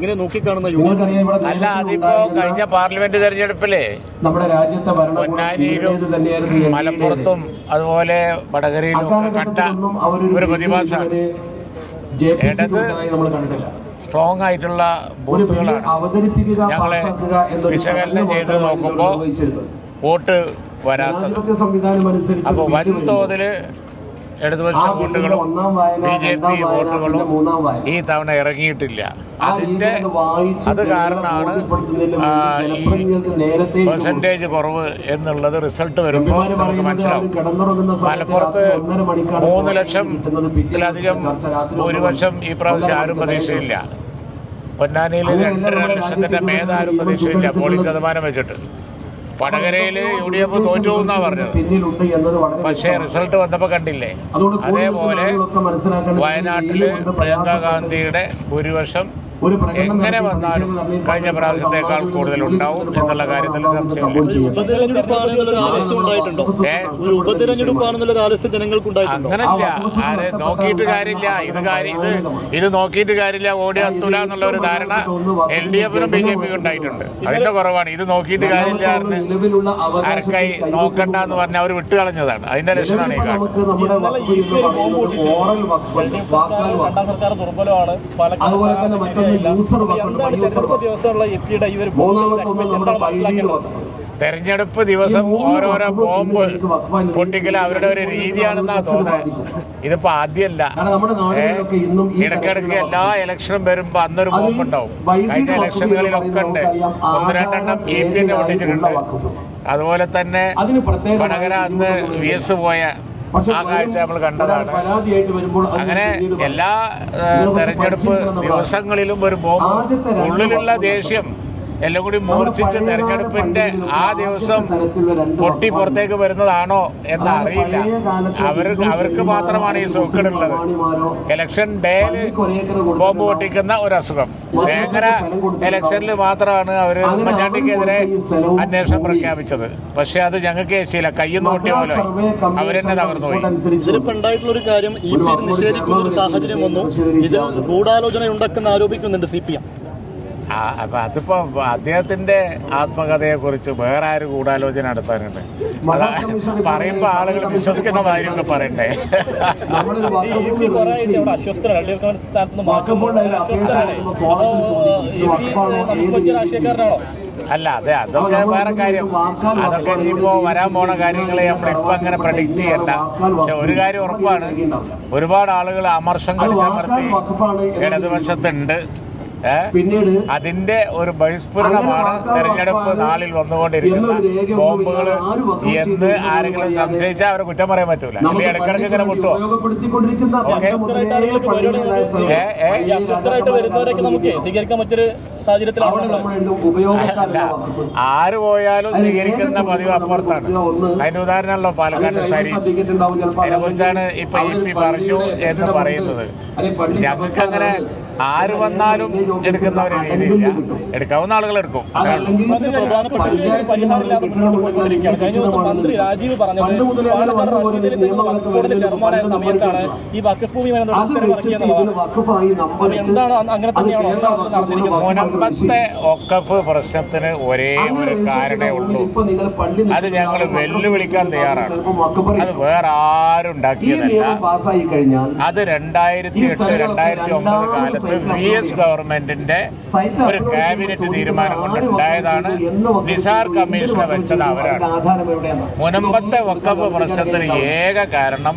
ഇങ്ങനെ നോക്കിക്കാണുന്ന യുവ അല്ല അതിപ്പോ കഴിഞ്ഞ പാർലമെന്റ് തെരഞ്ഞെടുപ്പിലെ നമ്മുടെ രാജ്യത്തെ ഭരണകൂടം പൊന്നാനിയിലും മലപ്പുറത്തും അതുപോലെ വടകരയിലും കണ്ട ഒരു പ്രതിഭാസമാണ്. ഇടത് സ്ട്രോങ് ആയിട്ടുള്ള ബൂത്തുകളാണ് ഞങ്ങളെ വിശകലനം ചെയ്ത് മാത്രമാണ് നോക്കുമ്പോ വോട്ട് വരാത്തത്. അപ്പൊ അപ്പോൾ വൻതോതിൽ ഇടതുപക്ഷ വോട്ടുകളും ബി ജെ പി വോട്ടുകളും ഈ തവണ ഇറങ്ങിയിട്ടില്ല. അതിന്റെ അത് കാരണമാണ് ഈ പെർസെന്റേജ് കുറവ് എന്നുള്ളത് റിസൾട്ട് വരുമ്പോൾ നമുക്ക് മനസ്സിലാവും. മലപ്പുറത്ത് മൂന്ന് ലക്ഷം ഇതിലധികം ഭൂരിപക്ഷം ഈ പ്രാവശ്യം ആരും പ്രതീക്ഷയില്ല. പൊന്നാനിയിൽ രണ്ടര ലക്ഷത്തിന്റെ മേധാരും പ്രതീക്ഷയില്ല. പോളിംഗ് ശതമാനം വെച്ചിട്ട്. വടകരയിൽ യു ഡി എഫ് തോറ്റു എന്നാ പറഞ്ഞത്? പക്ഷേ റിസൾട്ട് വന്നപ്പോ കണ്ടില്ലേ? അതേപോലെ വയനാട്ടിൽ പ്രിയങ്കാ ഗാന്ധിയുടെ ഭൂരിപക്ഷം എങ്ങനെ വന്നാലും കഴിഞ്ഞ പ്രാവശ്യത്തേക്കാൾ കൂടുതൽ ഉണ്ടാവും എന്നുള്ള കാര്യത്തിൽ അങ്ങനല്ല. ആരെ നോക്കിയിട്ട് കാര്യമില്ല. ഇത് കാര്യം ഇത് ഇത് നോക്കിയിട്ട് കാര്യമില്ല. ഓടി എത്തൂല എന്നുള്ള ഒരു ധാരണ എൽ ഡി എഫിനും ബി ജെ പിക്കും ഉണ്ടായിട്ടുണ്ട് അതിന്റെ കുറവാണ്. ഇത് നോക്കിയിട്ട് കാര്യമില്ല ആർക്കായി നോക്കണ്ട എന്ന് പറഞ്ഞാൽ അവർ വിട്ടുകളഞ്ഞതാണ്. അതിന്റെ ലക്ഷണമാണ് ഈ കാണുന്നത്. അതുപോലെ തന്നെ യൂസർ തെരഞ്ഞെടുപ്പ് മൂന്നാമത്തെ ഒന്ന് നമ്മുടെ ദിവസം ഓരോരോ ബോംബ് പൊട്ടിക്കൽ അവരുടെ ഒരു രീതിയാണെന്നാ തോന്നുന്നത്. ഇതിപ്പോ ആദ്യമല്ല. കാരണം നമ്മുടെ നാടുകളിലൊക്കെ ഇന്നും ഈ ഇടക്കിടക്ക് എല്ലാ ഇലക്ഷനും വരുമ്പോ അന്നൊരു ബോംബ് ഉണ്ടാവും കഴിഞ്ഞ ഇലക്ഷനുകളിലൊക്കെ ഉണ്ട്. ഒന്ന് രണ്ടെണ്ണം എ പി എന്നെ പൊട്ടിച്ചിട്ടുണ്ട് അതുപോലെ തന്നെ വടകര അന്ന് വി എസ് പോയ ആ കാഴ്ച നമ്മൾ കണ്ടതാണ്. വരുമ്പോൾ അങ്ങനെ എല്ലാ തെരഞ്ഞെടുപ്പ് ദിവസങ്ങളിലും ഒരു ബോംബ് ഉള്ളിലുള്ള ദേഷ്യം എല്ലാം കൂടി മൂർച്ഛിച്ച് തെരഞ്ഞെടുപ്പിന്റെ ആ ദിവസം പൊട്ടി പുറത്തേക്ക് വരുന്നതാണോ എന്ന് അറിയില്ല. അവർ അവർക്ക് മാത്രമാണ് ഈ സൂക്കടുള്ളത് ഇലക്ഷൻ ഡേയിൽ ബോംബ് പൊട്ടിക്കുന്ന ഒരു അസുഖം ഭയങ്കര ഇലക്ഷനിൽ മാത്രമാണ് അവർ ഉമ്മൻചാണ്ടിക്കെതിരെ അന്വേഷണം പ്രഖ്യാപിച്ചത്. പക്ഷെ അത് ഞങ്ങൾക്ക് ഏശിയില്ല. നിന്ന് പൊട്ടിയ പോലെ അവരെന്നെ തകർന്നുപോയി. ഇതിലിപ്പോ ഉണ്ടായിട്ടുള്ള ഒരു കാര്യം ഈ പേര് നിഷേധിക്കുന്ന ഒരു സാഹചര്യം വന്നു. ഇതിൽ ഗൂഢാലോചന ഉണ്ടെന്ന് ആരോപിക്കുന്നുണ്ട് സി പി എം. അപ്പൊ അതിപ്പോ അദ്ദേഹത്തിന്റെ ആത്മകഥയെ കുറിച്ച് വേറെ ആര് ഗൂഢാലോചന നടത്താനുണ്ട്? അതാ പറയുമ്പോ ആളുകൾ വിശ്വസിക്കുന്ന കാര്യമൊക്കെ പറയണ്ടേ? അല്ല അതെ അതൊക്കെ വേറെ കാര്യം. അതൊക്കെ ഇനിയിപ്പോ വരാൻ പോണ കാര്യങ്ങളെ നമ്മളിപ്പോ അങ്ങനെ പ്രഡിക്റ്റ് ചെയ്യണ്ട. പക്ഷെ ഒരു കാര്യം ഉറപ്പാണ്. ഒരുപാട് ആളുകൾ അമർഷം കളിച്ചമർത്തി ഇടതുപക്ഷത്തുണ്ട്. പിന്നീട് അതിന്റെ ഒരു ബഹിസ്ഫുരണമാണ് തെരഞ്ഞെടുപ്പ് നാളിൽ വന്നുകൊണ്ടിരിക്കുന്ന ബോംബുകൾ എന്ന് ആരെങ്കിലും സംശയിച്ചാൽ അവരെ കുറ്റം പറയാൻ പറ്റൂല. അല്ലെങ്കിൽ ഇടക്കിടക്ക് ഇങ്ങനെ മുട്ടോ ആര് പോയാലും സ്വീകരിക്കുന്ന പതിവ് അപ്പുറത്താണ്. അതിന്റെ ഉദാഹരണമല്ലോ പാലക്കാട് ശരി അതിനെ കുറിച്ചാണ് ഇപ്പൊ ഇ പി പറഞ്ഞു എന്ന് പറയുന്നത്. ഞങ്ങൾക്ക് അങ്ങനെ ആര് വന്നാലും എടുക്കുന്ന ഒരു രീതിയില്ല എടുക്കാവുന്ന ആളുകൾ എടുക്കും. കഴിഞ്ഞ ദിവസം മന്ത്രി രാജീവ് പറഞ്ഞത് പാലക്കാട് റഷീദിൽ നിങ്ങൾ വഖഫ് ബോർഡിന്റെ ചെയർമാനായ സമയത്താണ് ഈ വഖഫ് ഭൂമി അത് ഉത്തരവ് വെച്ചിട്ട് ഇറക്കിയെന്നുള്ളതാണ് ഇതിന് വകുപ്പായി നമ്പർ അപ്പൊ എന്താണ് അങ്ങനെ തന്നെയാണോ എന്താണ് മുനമ്പത്തെ ഒക്കഫ് പ്രശ്നത്തിന് ഒരേ ഒരു കാരണേ ഉള്ളൂ. അത് ഞങ്ങൾ വെല്ലുവിളിക്കാൻ തയ്യാറാണ്. അത് വേറെ ആരും ഉണ്ടാക്കിയതല്ല. അത് രണ്ടായിരത്തി എട്ട് രണ്ടായിരത്തി ഒമ്പത് കാലത്ത് വി എസ് ഗവൺമെന്റിന്റെ ഒരു ക്യാബിനറ്റ് തീരുമാനം കൊണ്ടുണ്ടായതാണ് നിസാർ കമ്മീഷനെ വെച്ചത് അവരാണ്. മുനമ്പത്തെ വക്കപ്പ് പ്രശ്നത്തിന് ഏക കാരണം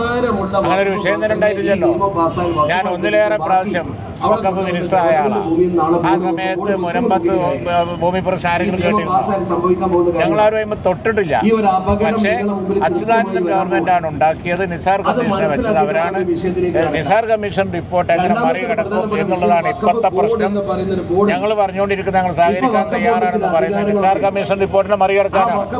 അങ്ങനെ ഒരു വിഷയം തന്നെ ഉണ്ടായിട്ടില്ലല്ലോ. ഞാൻ ഒന്നിലേറെ പ്രാവശ്യം വക്കഫ് മിനിസ്റ്റർ ആയ ആളാണ്. ആ സമയത്ത് മുനമ്പത്ത് ഭൂമി പ്രശ്നം ആരെങ്കിലും കേട്ടിരുന്നു. ആരും അതിമ്പോ തൊട്ടിട്ടില്ല. പക്ഷേ അച്യുതാനന്ദൻ ഗവൺമെന്റ് ആണ് ഉണ്ടാക്കിയത്. നിസാർ കമ്മീഷനെ വെച്ചത് അവരാണ്. നിസാർ കമ്മീഷൻ റിപ്പോർട്ട് എങ്ങനെ മറികടക്കും എന്നുള്ളതാണ് ഇപ്പോഴത്തെ പ്രശ്നം. ഞങ്ങൾ പറഞ്ഞുകൊണ്ടിരിക്കുന്ന ഞങ്ങൾ സഹകരിക്കാൻ തയ്യാറാണെന്ന് പറയുന്നത് നിസാർ കമ്മീഷൻ റിപ്പോർട്ടിനെ മറികടക്കാനാണ്.